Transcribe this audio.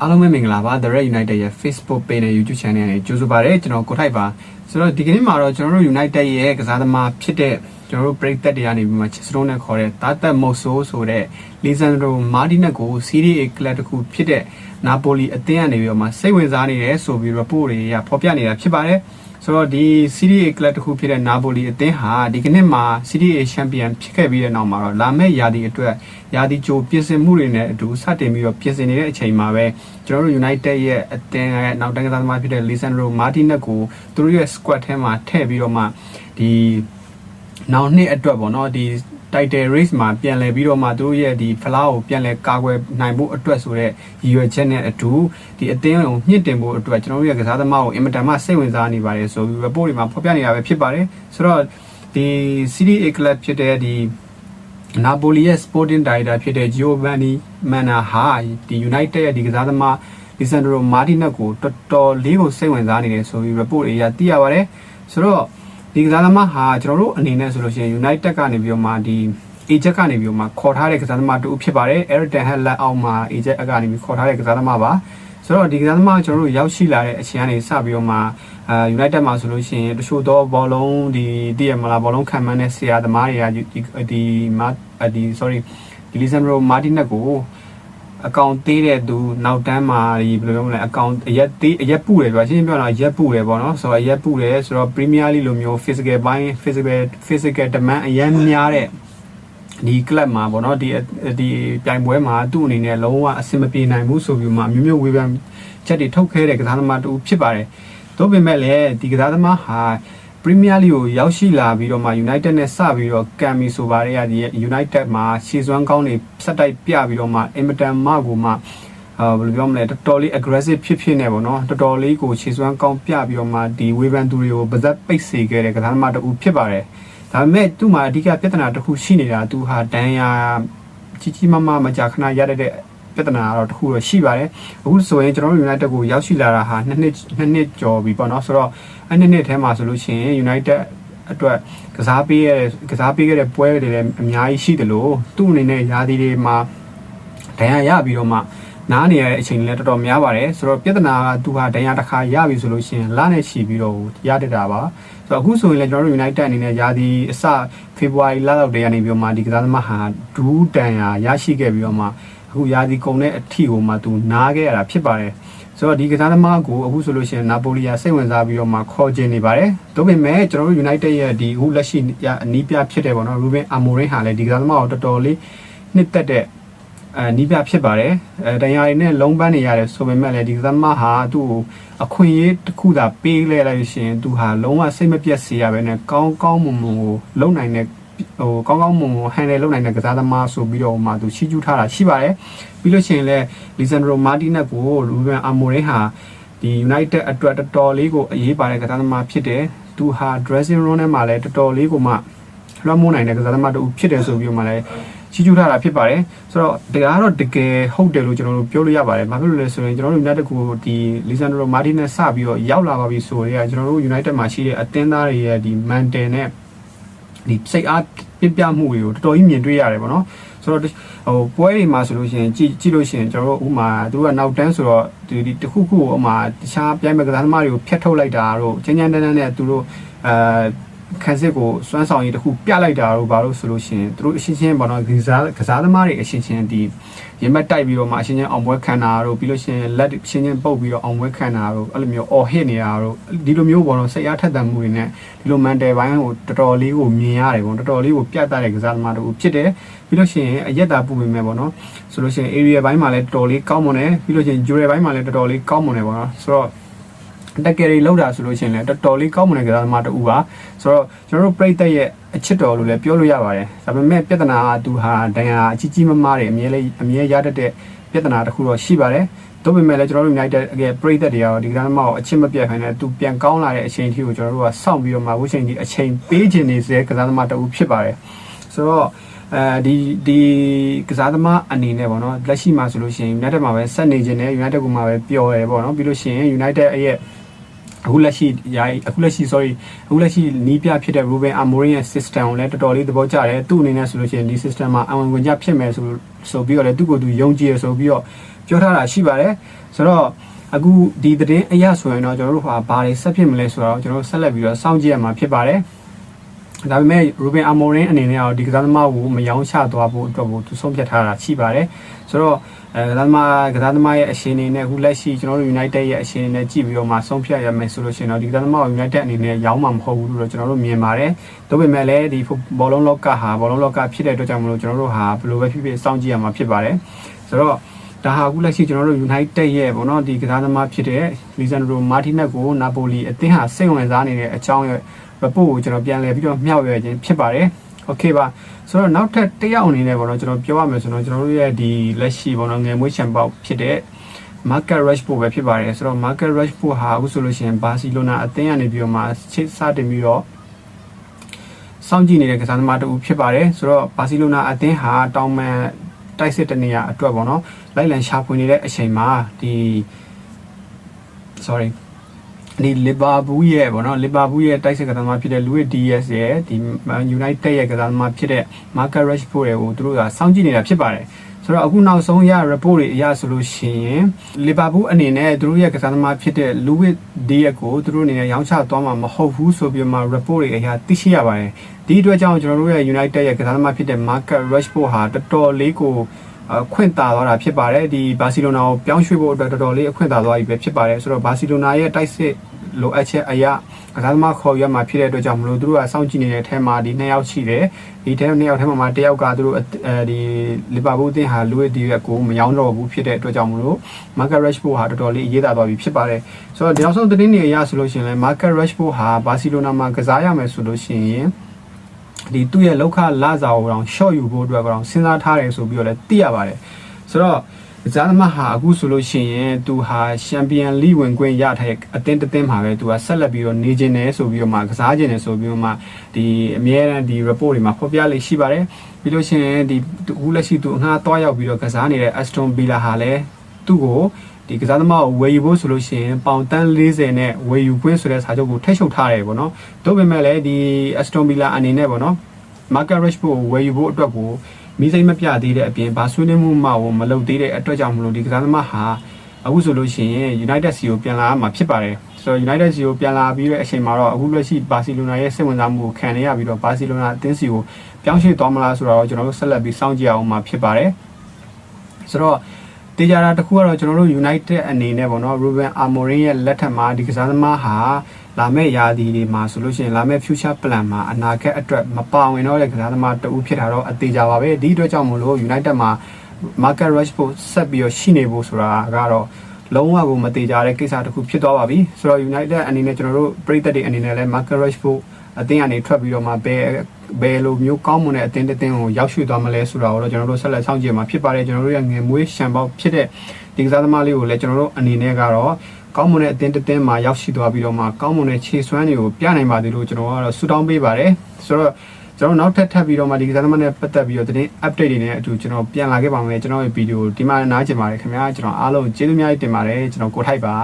အားလုံးပဲမင်္ဂလာပါ The Red United ရဲ့ Facebook page နဲ့ YouTube channel နဲ့ကြိုဆိုပါရစေကျွန်တော်ကိုထိုက်ပါဆိုတော့ဒီကနေ့မှာတော့ကျွန်တော်တို့ United ရဲ့ကစားသမားဖြစ်တဲ့ကျွန်တော်တို့ break တက်တွေကနေပြီးမှချစ်စလုံးနဲ့ခေါ်တဲ့တာတက်မုတ်ဆိုးဆိုတဲ့ Lisandro Martinez ကို Serie A club တစ်ခုဖြစ်တဲ့ Napoli အသင်းကနေပြီးတော့မှစိတ်ဝင်စားနေတယ်ဆိုပြီး report တွေကဖော်ပြနေတာဖြစ်ပါတယ် ဆိုတော့ဒီ Serie A club တစ်ခုဖြစ်တဲ့ Napoli အသင်းဟာဒီကနေ့မှာ Serie A champion ဖြစ်ခဲ့ပြီးတဲ့နောက်မှာတော့လာမယ့်ရာသီအတွက်ရာသီကြိုပြင်ဆင်မှုတွေနဲ့အတူစတင်ပြီးတော့ပြင်ဆင်နေတဲ့အချိန်မှာပဲကျွန်တော်တို့ United ရဲ့အသင်းရဲ့နောက်တန်းကစားသမားဖြစ်တဲ့ Lisandro Martinez ကိုသူတို့ရဲ့ squad ထဲမှာထည့်ပြီးတော့မှဒီနောက်နှစ်အတွက်ပေါ့နော်ဒီ title race မှာပြန်လည်ပြီးတော့မှသူတို့ရဲ့ဒီ flower ကိုပြန်လည်ကာကွယ်နိုင်ဖို့အတွက်ဆိုတော့ရည်ရွယ်ချက်နဲ့အတူဒီအသင်းကိုမြင့်တင်ဖို့အတွက်ကျွန်တော်တို့ရဲ့ကစားသမားကိုအင်မတန်မှစိတ်ဝင်စားနေပါတယ်ဆိုပြီး report တွေမှာဖော်ပြနေတာပဲဖြစ်ပါတယ်ဆိုတော့ဒီ Serie A club ဖြစ်တဲ့ဒီနာပိုလီရဲ့ sporting director ဖြစ်တဲ့ Giovanni Manna ဟာဒီ United ရဲ့ဒီကစားသမား Lisandro Martinez ကိုတော်တော်လေးကိုစိတ်ဝင်စားနေတယ်ဆိုပြီး report တွေအရသိရပါတယ်ဆိုတော့ ဒီကစားသမားဟာကျွန်တော်တို့အနေနဲ့ဆိုလို့ရှိရင် United ကနေပြီးတော့မှဒီ agent ကနေပြီးတော့မှခေါ်ထားတဲ့ကစားသမားတူဖြစ်ပါတယ် Everton ဟက်လက်အောက်မှာ agent ကနေပြီးခေါ်ထားတဲ့ကစားသမားပါဆိုတော့ဒီကစားသမားကျွန်တော်တို့ရောက်ရှိလာတဲ့အချိန်ကနေစပြီးတော့မှအာ United မှာဆိုလို့ရှိရင်တချို့သောဘောလုံးဒီတည်ရမလားဘောလုံးခံမှန်းတဲ့ဆရာသမားတွေကဒီဒီမာဒီ sorry ဒီ Lisandro Martinez ကို အကောင့်သေးတဲ့သူနောက်တန်းမှာဒီဘယ်လိုပြောမလဲအကောင့်အရက်သေးအရက်ပူတယ်ပြောရှင်းရှင်းပြောတာရက်ပူတယ်ပေါ့နော်ဆိုတော့အရက်ပူတယ်ဆိုတော့ Premier League လိုမျိုး physical ဘိုင်း physical physical demand အရင်များတဲ့ဒီ club မှာပေါ့နော်ဒီဒီပြိုင်ပွဲမှာသူ့အနေနဲ့လုံးဝအဆင်မပြေနိုင်ဘူးဆိုပြီးမှမျိုးမျိုးဝေဖန်ချက်တွေထုတ်ခဲတဲ့ကစားသမားတူဖြစ်ပါတယ်။သို့ပေမဲ့လည်းဒီကစားသမားဟာ ပရီးမီးယားလိကိုရောက်ရှိလာပြီးတော့မှ United နဲ့စပြီးတော့ကမ်မီဆိုပါရတဲ့ United မှာရှေ့စွမ်းကောင်းတွေဆက်တိုက်ပြပြီးတော့မှအင်မတန်မကိုမှအာဘယ်လိုပြောမလဲတော်တော်လေး aggressive ဖြစ်ဖြစ်နေပေါ့နော်တော်တော်လေးကိုခြေစွမ်းကောင်းပြပြီးတော့မှဒီဝေဖန်သူတွေကိုပါဇက်ပိတ်စေခဲ့တဲ့ကစားသမားတူဖြစ်ပါတယ်ဒါပေမဲ့သူ့မှာအဓိကပြဿနာတစ်ခုရှိနေတာသူဟာဒန်ယာကြီးကြီးမားမားမကြာခဏရတဲ့ ပြဿနာတော့တစ်ခုတော့ရှိပါတယ်အခုဆိုရင်ကျွန်တော်တို့ United ကိုရောက်ရှိလာတာဟာနှစ်နှစ်နှစ်နှစ်ကျော်ပြီပေါ့နော်ဆိုတော့အဲ့နှစ်နှစ်ထဲမှာဆိုလို့ရှိရင် United အတွက်ကစားပေးရတဲ့ကစားပေးခဲ့တဲ့ပွဲတွေလည်းအများကြီးရှိတယ်လို့သူ့အနေနဲ့ယာဒီတွေမှာဒဏ်ရာရပြီးတော့မှနားနေရတဲ့အချိန်လည်းတော်တော်များပါတယ်ဆိုတော့ပြဿနာကသူဟာဒဏ်ရာတစ်ခါရပြီဆိုလို့ရှိရင်လနဲ့ချီပြီးတော့ရတတ်တာပါဆိုတော့အခုဆိုရင်လည်းကျွန်တော်တို့ United အနေနဲ့ယာဒီအစဖေဖော်ဝါရီလလောက်တည်းကနေပြီးတော့မှဒီကစားသမားဟာဒူးတန်ရာရရှိခဲ့ပြီးတော့မှ အခုယာဒီကုံတဲ့အထီကိုမှသူနားခဲ့ရတာဖြစ်ပါတယ်ဆိုတော့ဒီကစားသမားကိုအခုဆိုလို့ရှိရင်နာပိုလီယာစိတ်ဝင်စားပြီးတော့မှခေါ်ကျင်နေပါတယ်။ဒါပေမဲ့ကျွန်တော်တို့ United ရဲ့ဒီအခုလက်ရှိအနီးပြဖြစ်တယ်ပေါ့နော် Ruben Amorim ဟာလည်းဒီကစားသမားကိုတော်တော်လေးနှစ်သက်တဲ့အဲနီးပြဖြစ်ပါတယ်။အဲတရားရည်နဲ့လုံးပန်းနေရတယ်ဆိုပေမဲ့လည်းဒီကစားသမားဟာသူ့ကိုအခွင့်အရေးတစ်ခုသာပေးလဲလိုက်ရှင်သူဟာလုံးဝစိတ်မပြတ်စေရပဲနဲ့ကောင်းကောင်းမွန်မွန်ကိုလုံနိုင်တဲ့ ဟိုကောင်းကောင်းမွန်မွန်ဟန်တယ်လုပ်နိုင်တဲ့ကစားသမားဆိုပြီးတော့မှသူချီးကျူးထားတာရှိပါတယ်ပြီးလို့ရှိရင်လည်းလီဆန်ဒရိုမာတီနက်ကိုလူဘန်အာမိုရင်ဟာဒီ United အတွက်တော်တော်လေးကိုအရေးပါတဲ့ကစားသမားဖြစ်တယ်သူဟာ dressing room ထဲမှာလည်းတော်တော်လေးကိုမှလွှမ်းမိုးနိုင်တဲ့ကစားသမားတူဖြစ်တယ်ဆိုပြီးတော့မှလည်းချီးကျူးထားတာဖြစ်ပါတယ်ဆိုတော့တကယ်တော့တကယ်ဟုတ်တယ်လို့ကျွန်တော်တို့ပြောလို့ရပါတယ်ဘာဖြစ်လို့လဲဆိုရင်ကျွန်တော်တို့ United ကိုဒီ Lisandro Martinez စပြီးတော့ရောက်လာပါပြီဆိုတော့ကျွန်တော်တို့ United မှာရှိတဲ့အသင်းသားတွေရဲ့ဒီ mental နဲ့ ဒီစိတ်အားပြပြမှုတွေကိုတော်တော်ကြီးမြင်တွေ့ရတယ်ပေါ့နော်ဆိုတော့ဟိုပွဲတွေမှာဆိုလို့ရှိရင်ကြည့်ကြည့်လို့ရှိရင်ကျွန်တော်တို့ဥမာသူကနောက်တန်းဆိုတော့ဒီဒီတစ်ခုခုဥမာတခြားပြိုင်မဲ့ကစားသမားတွေကိုဖျက်ထုတ်လိုက်တာတို့ချင်းချင်းတန်းတန်းနဲ့သူတို့အဲ ခန်းစစ်ကိုစွမ်းဆောင်ရည်တစ်ခုပြလိုက်တာတို့ဘာလို့ဆိုလို့ရှိရင်သူတို့အချင်းချင်းပေါ့နော်ကစားကစားသမားတွေအချင်းချင်းဒီရင်မက်တိုက်ပြီးတော့မှအချင်းချင်းအောင်ပွဲခံတာတို့ပြီးလို့ရှိရင်လက်အချင်းချင်းပုတ်ပြီးတော့အောင်ပွဲခံတာတို့အဲ့လိုမျိုးအော်ဟစ်နေတာတို့ဒီလိုမျိုးပေါ့နော်စိတ်အားထက်သန်မှုတွေနဲ့ဒီလိုမန်တယ်ပိုင်းကိုတော်တော်လေးကိုမြင်ရတယ်ပေါ့တော်တော်လေးကိုပြတ်တတ်တဲ့ကစားသမားတို့ဖြစ်တယ်ပြီးလို့ရှိရင်အရက်တာပူပေမဲ့ပေါ့နော်ဆိုလို့ရှိရင် area ဘိုင်းမှာလည်းတော်တော်လေးကောင်းမွန်တယ်ပြီးလို့ရှိရင် jewelry ဘိုင်းမှာလည်းတော်တော်လေးကောင်းမွန်တယ်ပေါ့နော်ဆိုတော့ တက်ကယ်ရီလောက်တာဆိုလို့ရှိရင်လည်းတော်တော်လေးကောင်းမွန်တဲ့ကစားသမားတူပါဆိုတော့ကျွန်တော်တို့ပြိသက်ရဲ့အချစ်တော်လို့လည်းပြောလို့ရပါတယ်ဒါပေမဲ့ပြဿနာကသူဟာဒဏ်ရာအကြီးကြီးမားမားတွေအမြဲလေးအမြဲရတတ်တဲ့ပြဿနာတစ်ခုတော့ရှိပါတယ်တို့ပေမဲ့လည်းကျွန်တော်တို့ United အကယ်ပြိသက်တွေရောဒီကစားသမားကိုအချစ်မပြတ်ခိုင်းတဲ့သူပြန်ကောင်းလာတဲ့အချိန်ထိကိုကျွန်တော်တို့ကစောင့်ပြီးတော့မှဝှချိန်ဒီအချိန်ပေးခြင်းနေစေကစားသမားတူဖြစ်ပါတယ်ဆိုတော့အဲဒီဒီကစားသမားအနေနဲ့ပေါ့နော်လက်ရှိမှာဆိုလို့ရှိရင် United မှာပဲဆက်နေခြင်းနဲ့ United ကမှပဲပျော်တယ်ပေါ့နော်ပြီးလို့ရှိရင် United ရဲ့ အခုလက်ရှိယာယီအခုလက်ရှိ sorry အခုလက်ရှိနီးပြဖြစ်တဲ့ Ruben Amorim ရဲ့ system ကိုလည်းတော်တော်လေးသဘောကျတယ်သူ့အနေနဲ့ဆိုလို့ရှိရင်ဒီ system မှာအဝင်ဝင်ကြဖြစ်မယ်ဆိုဆိုပြီးတော့လည်းသူ့ကိုယ်သူယုံကြည်ရဆိုပြီးတော့ပြောထားတာရှိပါတယ်ဆိုတော့အခုဒီသတင်းအရဆိုရင်တော့ကျွန်တော်တို့ဟာဘာတွေဆက်ဖြစ်မလဲဆိုတော့ကျွန်တော်တို့ဆက်လက်ပြီးတော့စောင့်ကြည့်ရမှာဖြစ်ပါတယ်ဒါပေမဲ့ Ruben Amorim အနေနဲ့တော့ဒီကစားသမားကိုမယောင်းချသွားဖို့အတွက်ကိုသူဆုံးဖြတ်ထားတာရှိပါတယ်ဆိုတော့ အဲကစားသမားကစားသမားရဲ့အရှင်အနေနဲ့အခုလက်ရှိကျွန်တော်တို့ United ရဲ့အရှင်အနေနဲ့ကြည့်ပြီးတော့မှဆုံးဖြတ်ရမယ်ဆိုလို့ရှိရင်တော့ဒီကစားသမားကို United အနေနဲ့ရောင်းမှာမဟုတ်ဘူးလို့ကျွန်တော်တို့မြင်ပါတယ်။ဒါပေမဲ့လည်းဒီဘောလုံးလောကဟာဘောလုံးလောကဖြစ်တဲ့အတွက်ကြောင့်မလို့ကျွန်တော်တို့ဟာဘယ်လိုပဲဖြစ်ဖြစ်စောင့်ကြည့်ရမှာဖြစ်ပါတယ်။ဆိုတော့ဒါဟာအခုလက်ရှိကျွန်တော်တို့ United ရဲ့ပေါ့နော်ဒီကစားသမားဖြစ်တဲ့ Lisandro Martinez ကို Napoli အသင်းဟာစိတ်ဝင်စားနေတဲ့အကြောင်းရဲ့ report ကိုကျွန်တော်ပြန်လည်ပြီးတော့မျှဝေခြင်းဖြစ်ပါတယ်။ Okay ပါဆိုတော့နောက်ထပ်တစ်ယောက်အနေနဲ့ပေါ့နော်ကျွန်တော်ပြောရမယ်ဆိုတော့ကျွန်တော်တို့ရဲ့ဒီလက်ရှိပေါ့နော်ငယ်မွေးချန်ပေါက်ဖြစ်တဲ့ market rush ပို့ပဲဖြစ်ပါတယ်ဆိုတော့ market rush ပို့ဟာအခုဆိုလို့ရှိရင်ဘာစီလိုနာအသင်းကနေပြီးတော့မှချစ်စတင်ပြီးတော့စောင့်ကြည့်နေတဲ့ကစားသမားတူဖြစ်ပါတယ်ဆိုတော့ဘာစီလိုနာအသင်းဟာတောင်မန်တိုက်စစ်တနေရအတွက်ပေါ့နော်လိုက်လံရှာဖွေနေတဲ့အချိန်မှာဒီ sorry ဒီလီဗာပူးရဲ့ပေါ့နော်လီဗာပူးရဲ့တိုက်စစ်ကစားသမားဖြစ်တဲ့ Luis Diaz ရဲ့ဒီ United ရဲ့ကစားသမားဖြစ်တဲ့ Marcus Rashford တွေကိုသူတို့ကစောင့်ကြည့်နေတာဖြစ်ပါတယ်ဆိုတော့အခုနောက်ဆုံးရ report တွေအရဆိုလို့ရှိရင်လီဗာပူးအနေနဲ့သူတို့ရဲ့ကစားသမားဖြစ်တဲ့ Luis Diaz ကိုသူတို့အနေနဲ့ရောင်းချသွားမှာမဟုတ်ဘူးဆိုပြီးမှ report တွေအရသိရှိရပါတယ်ဒီအတွက်ကြောင့်ကျွန်တော်တို့ရဲ့ United ရဲ့ကစားသမားဖြစ်တဲ့ Marcus Rashford ဟာတော်တော်လေးကို အခွင့်တာသွားတာဖြစ်ပါတယ်ဒီဘာစီလိုနာကိုပြောင်းရွှေ့ဖို့အတွက်တော်တော်လေးအခွင့်တာသွားပြီပဲဖြစ်ပါတယ်ဆိုတော့ဘာစီလိုနာရဲ့တိုက်စစ်လိုအပ်ချက်အရာကစားသမားခေါ်ရမှာဖြစ်တဲ့အတွက်ကြောင့်မလို့သူတို့ကစောင့်ကြည့်နေတဲ့အထက်မှာဒီနှစ်ယောက်ရှိတယ်ဒီထဲနှစ်ယောက်ထဲမှာတစ်ယောက်ကသူတို့အဲဒီလီဗာပူးအသင်းဟာလူရဲ့ဒီရက်ကိုမယောင်းတော့ဘူးဖြစ်တဲ့အတွက်ကြောင့်မလို့မာကာရက်ရှ်ဖိုဟာတော်တော်လေးအရေးသာသွားပြီဖြစ်ပါတယ်ဆိုတော့ဒီနောက်ဆုံးသတင်းတွေအရဆိုလို့ရှိရင်လည်းမာကာရက်ရှ်ဖိုဟာဘာစီလိုနာမှာကစားရမယ်ဆိုလို့ရှိရင် ဒီသူ့ရဲ့လောက်ခလာစာကိုတော့ short ယူဖို့အတွက်ကတော့စဉ်းစားထားတယ်ဆိုပြီးတော့လည်းသိရပါတယ်ဆိုတော့ကစားသမားဟာအခုဆိုလို့ရှိရင်သူဟာချန်ပီယံလိဝင်ခွင့်ရထားတဲ့အသင်းတစ်သင်းမှာပဲသူကဆက်လက်ပြီးတော့နေခြင်းတယ်ဆိုပြီးတော့မှကစားခြင်းတယ်ဆိုပြီးတော့မှဒီအမြဲတမ်းဒီ report တွေမှာဖော်ပြလေးရှိပါတယ်ပြီးလို့ရှိရင်ဒီအခုလက်ရှိသူအငှားသွားရောက်ပြီးတော့ကစားနေတဲ့ Aston Villa ဟာလည်းသူ့ကို ဒီကစားသမားကိုဝယ်ယူဖို့ဆိုလို့ရှိရင်ပေါင်တန်း40နဲ့ဝယ်ယူခွင့်ဆိုတဲ့စာချုပ်ကိုထည့်ချုပ်ထားတယ်ပေါ့နော်။ဒါပေမဲ့လည်းဒီ Aston Villa အနေနဲ့ပေါ့နော် Market Rashford ကိုဝယ်ယူဖို့အတွက်ကိုမိစိမ့်မပြသေးတဲ့အပြင်ဘာဆွေးနွေးမှုမှမလုပ်သေးတဲ့အတွက်ကြောင့်မလို့ဒီကစားသမားဟာအခုဆိုလို့ရှိရင် United C ကိုပြန်လာမှာဖြစ်ပါတယ်ဆိုတော့ United C ကိုပြန်လာပြီးတဲ့အချိန်မှာတော့အခုလက်ရှိဘာစီလိုနာရဲ့စိတ်ဝင်စားမှုကိုခံနေရပြီးတော့ဘာစီလိုနာအသင်းစီကိုပြောင်းရွှေ့သွားမလားဆိုတော့ကျွန်တော်တို့ဆက်လက်ပြီးစောင့်ကြည့်အောင်မှာဖြစ်ပါတယ်ဆိုတော့ တေးကြတာတစ်ခုကတော့ကျွန်တော်တို့ United အနေနဲ့ပေါ့နော် Ruben Amorim ရဲ့လက်ထက်မှာဒီကစားသမားဟာလာမယ့်ရာသီတွေမှာဆိုလို့ရှိရင်လာမယ့် future plan မှာအနာဂတ်အတွက်မပါဝင်တော့တဲ့ကစားသမားတဦးဖြစ်တာတော့အသေးကြပါပဲဒီအတွက်ကြောင့်မလို့ United မှာ market rush ဖို့ဆက်ပြီးတော့ရှိနေဖို့ဆိုတာကတော့လုံးဝကိုမသေးကြတဲ့ကိစ္စတစ်ခုဖြစ်သွားပါပြီဆိုတော့ United အနေနဲ့ကျွန်တော်တို့ပြည်သက်တွေအနေနဲ့လည်း market rush ဖို့အသင်းကနေထွက်ပြီးတော့မှဘယ် ဘယ်လိုမျိုးကောင်းမွန်တဲ့အသင်းတစ်သင်းကိုရောက်ရှိသွားမလဲဆိုတာကိုတော့ကျွန်တော်တို့ဆက်လက်ဆောင်ကြည့်မှာဖြစ်ပါတယ်ကျွန်တော်တို့ရဲ့ငွေမွေးရှံပေါက်ဖြစ်တဲ့ဒီကစားသမားလေးကိုလည်းကျွန်တော်တို့အနေနဲ့ကတော့ကောင်းမွန်တဲ့အသင်းတစ်သင်းမှာရောက်ရှိသွားပြီးတော့မှကောင်းမွန်တဲ့ခြေစွမ်းတွေကိုပြနိုင်ပါသေးလို့ကျွန်တော်ကတော့ဆူတောင်းပေးပါတယ်ဆိုတော့ကျွန်တော်နောက်ထပ်ထပ်ပြီးတော့မှဒီကစားသမားနဲ့ပတ်သက်ပြီးတော့သတင်း update တွေနဲ့အတူကျွန်တော်ပြန်လာခဲ့ပါမယ်ကျွန်တော်ရဲ့ဗီဒီယိုဒီမှာနားကျင်ပါတယ်ခင်ဗျာကျွန်တော်အားလုံးကျေးဇူးများတင်ပါတယ်ကျွန်တော်ကိုထိုက်ပါ